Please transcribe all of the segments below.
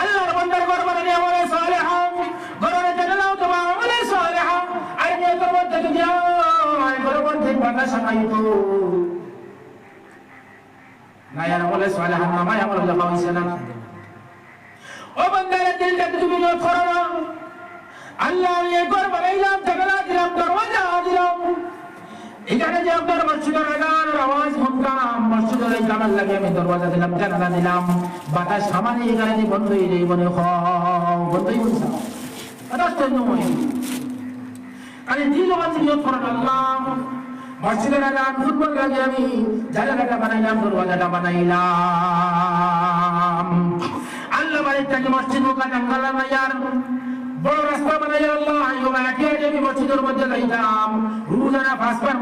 আল্লাহর বান্দার গরবারে নিয়ে আমলে সালেহ গরবারে জানালাও তোমার আমলে সালেহ আর নিয়ে তোর মধ্যে যদি আয় গরবার থেকে বাতা সামাইতো নায়ার আমলে সালেহ নামায় আমলে লেখা হয়েছে না। ও এখানে যে আপনার মসজিদের জানার লাগে আমি দরওয়াজা দিলাম জানালা দিলাম। বাতাস সামান্য এখানে বন্ধ হয়ে যাই মনে বন্ধই বলছে আমি দিল আছে নিয়োগ আল্লাহ। মসজিদের আগান ফুটবল লাগে আমি জানালাটা বানাইলাম, দরওয়াজাটা বানাইলাম। আল্লাহ বাড়িটাকে মসজিদ মুখা জঙ্গল বানাইয়ার বড় রাস্তা বানাই আল্লাহ মধ্যে যাইতাম। রোজানা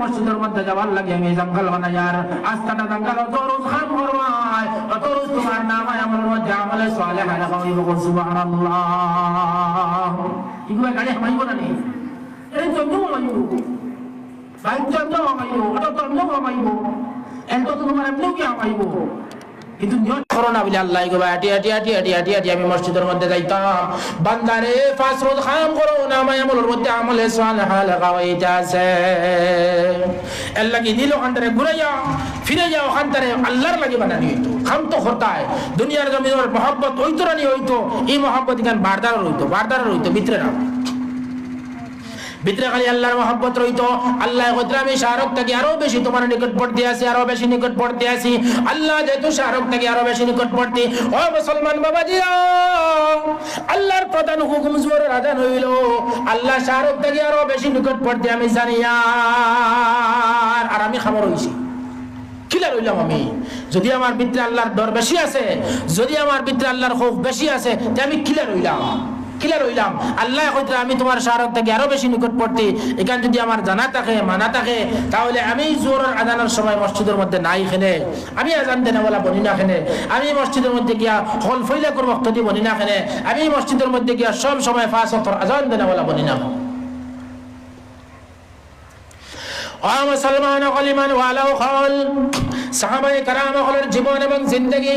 মসজিদের মধ্যে যাওয়ার লাগে আমি জঙ্গল বানাইয়ার আস্তানা জঙ্গল, অত রোজ খান করবাই অত রোজ তোমার নাম আমার মধ্যে আমলে সালেহ লাগাও ইবো সুবহানাল্লাহ। ইগুলা গাড়ি হামাইব না নি? এই জন্য হামাইব। বাইক জন্য হামাইব অটো জন্য হামাইব। এত তোমার এমনিও কি হামাইব। কিন্তু নিয়ত করো না বলে আল্লাহ গো আটি আটি আটি আটি আটি আটি আমি মসজিদের মধ্যে যাইতাম। বান্দারে, ফাস রোজ খাম করো না আমি আমলের মধ্যে আমলে সালেহ লাগাইতে আছে আল্লাহ কি দিল ওখানটারে ঘুরে যাও ফিরে যাও ওখানটারে আল্লাহর লাগে বানানি হইতো। খাম তো হতায় দুনিয়ার জমিনের মহব্বত হইতো হইতো, এই মহব্বত এখান বারদার হইতো বারদার হইতো, ভিতরে না ভিতরে খালি আল্লাহর মহব্বত রইতো। আল্লাহ কইতরা আমি শাহরুখ থেকে আরও বেশি তোমার নিকট পড়তে আসি আরও বেশি নিকট পড়তে আসি আল্লাহ যেহেতু শাহরুখ থেকে আরও বেশি নিকট পড়তে ও মুসলমান বাবা জিয়া আল্লাহর প্রধান হুকুম জোর আদান হইল, আল্লাহ শাহরুখ থেকে আরও বেশি নিকট পড়তে আমি জানি আর আমি খবর হইছি। কিলা রইলাম আমি? যদি আমার ভিতরে আল্লাহর ডর বেশি আছে, যদি আমার ভিতরে আল্লাহর খৌফ বেশি আছে, তে আমি কিলা রইলাম? কিলা রইলাম? আল্লাহ কইতে আমি তোমার শাহরুখ থেকে আরও বেশি নিকট পড়তে এখান যদি আমার জানা থাকে, মানা থাকে, তাহলে আমি জোরের আজানের সময় মসজিদের মধ্যে নাই খেলে। আমি আজান দেনে বলা বনি না খেলে। আমি মসজিদের মধ্যে গিয়া হল ফইলা করব যদি বনি না খেলে। আমি মসজিদের মধ্যে গিয়া সব সময় ফাঁস অথর আজান দেনে বলা বনি না। মুসলমান জীবন এবং জিন্দগি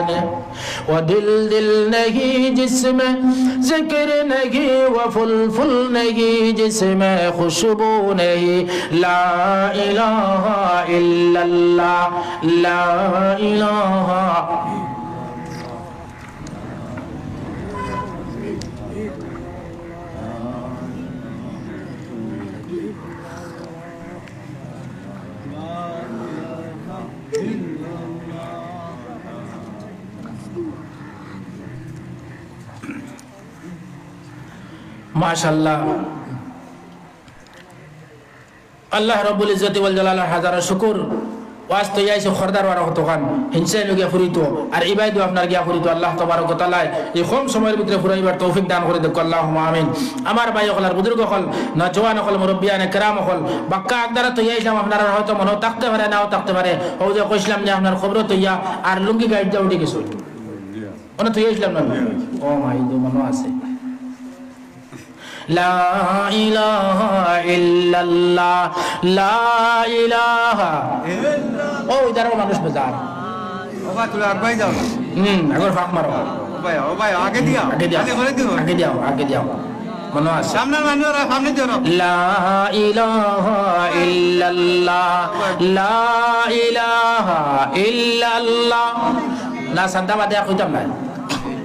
جان و دل دل نہیں جسم ذکر نہیں و فلفل نہیں جسم خوشبو نہیں لا الہ الا اللہ لا الہ মাশাল্লাহ আল্লাহ রব্বুল ইজ্জতি ওয়াল জালাল হাজার শুকুর ওয়াজ তো ইয়াইছে খরদার ওয়ারা হতো খান হিংসাই লগে ফুরিত আর ইবাইদু আপনার গিয়া ফুরিত আল্লাহ তবারক ওয়া তাআলা এই কম সময়ের ভিতরে ফুরাইবার তৌফিক দান করে দেখ আল্লাহুম্মা আমিন আমার ভাই হল বুজুর্গ হল না জওয়ান হল মুরব্বিয়ানে کرام হল বাক্কা আকদারা তো ইয়াইলাম আপনারা হয়তো মনে থাকতে পারে নাও থাকতে পারে ও যে কইছিলাম যে আপনার খবর তো ইয়া আর লুঙ্গি গাইড যাও উঠে গেছো মনে তো ইয়াইছিলাম না ও মাই দো মনে আছে লা ইলাহা ইল্লাল্লাহ লা ইলাহা ও ইদারও মানুষ বাজার। ওবা হুম ফাঁক মারো। আগে আগে দিও আগে দিও। আগে দিও আগে দিও মনে আছে? সামনে মানুষ সামনে দিও লা ইলাহা ইল্লাল্লাহ লা ইলাহা ইল্লাল্লাহ। না সান্দা বাদে কইতাম না।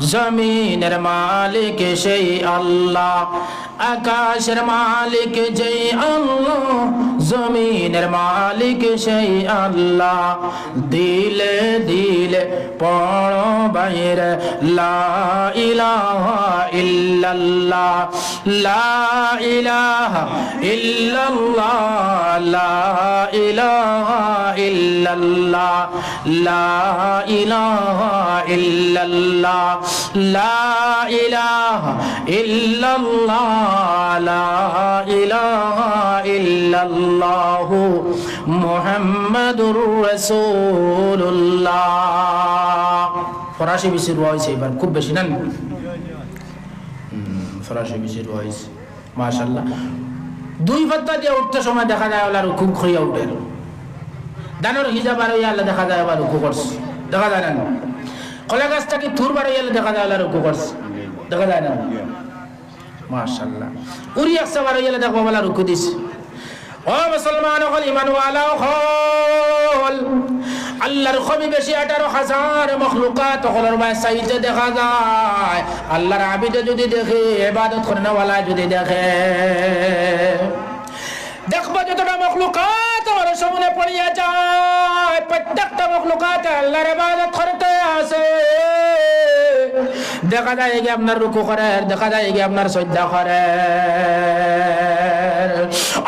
জমিনের মালিক সেই আল্লাহ, আকাশের মালিক যেই আল্লাহ, জমিনের মালিক সেই আল্লাহ। দিলে দিলে পড়ো বাইরে, লা ইলাহা ইল্লাল্লাহ ইল্লাল্লাহ, লা ইলাহা ইল্লাল্লাহ। লা ইলাহা ইল্লাল্লাহ, লা ইলাহা ইল্লাল্লাহ মুহাম্মাদুর রাসূলুল্লাহ। ফরাসি বেশি রোয়া হয়েছে এবার খুব বেশি না? ফরাসি বেশি রোয়া হয়েছে মাশাল্লাহ দুই পাত্তা দিয়ে উঠতে সময় দেখা যায় ওলা রুকু খইয়া উঠে। দানোর হিজাব আর আল্লাহ দেখা যায় আবার রুকু করছে। দেখা যায় না? কলা গাছটাকে থুর বাড়ি গেলে দেখা যায় আল্লাহ রুকু করছে? দেখা যায় না? মাশাল্লাহ উড়ি একশো বারো গেলে দেখব বলা রুকু দিছে। ও মুসলমান হল ইমান হল আল্লাহর খবি বেশি আঠারো হাজার মখলুকাত হলর ভাই সাইতে দেখা যায়। আল্লাহর আবিদে যদি দেখে এবাদত করে নেওয়ালা যদি দেখে। দেখব যতটা মখলুকাত আমার সামনে পড়িয়া যায়। প্রত্যেকটা মখলুকাত আল্লাহর ইবাদত করতে আসে। দেখা যায় কি আপনার রুকু করে, দেখা যায় কি আপনার শ্রদ্ধা করে।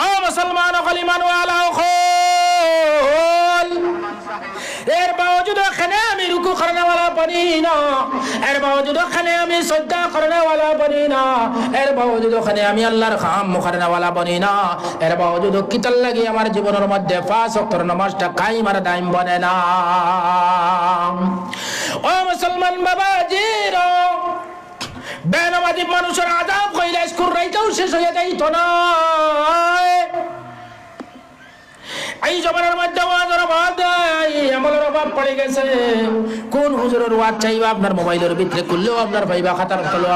ও মুসলমান কলিমান ওয়ালা খোল এর বাবজুদ এখানে আমি রুকু করনেওয়ালা বনি আমি শ্রদ্ধা বনি না। এর এখানে আমি আল্লাহর বনি না। এর আমার জীবনের মধ্যে পাঁচ অক্টর নামাজটা বনে না। ও মুসলমান বাবা বাবাজির, বেনামাজি মানুষের আজাব কইলে স্কুল রাইতেও শেষ হয়ে যাইত না। এই জমানার মধ্যে ওয়াজের অভাব নাই, আমলের অভাব পড়ে গেছে। কোন হুজুরের ওয়াজ চাইবা আপনার মোবাইলের ভিতরে করলেও আপনার ভাইবা খাতার তলো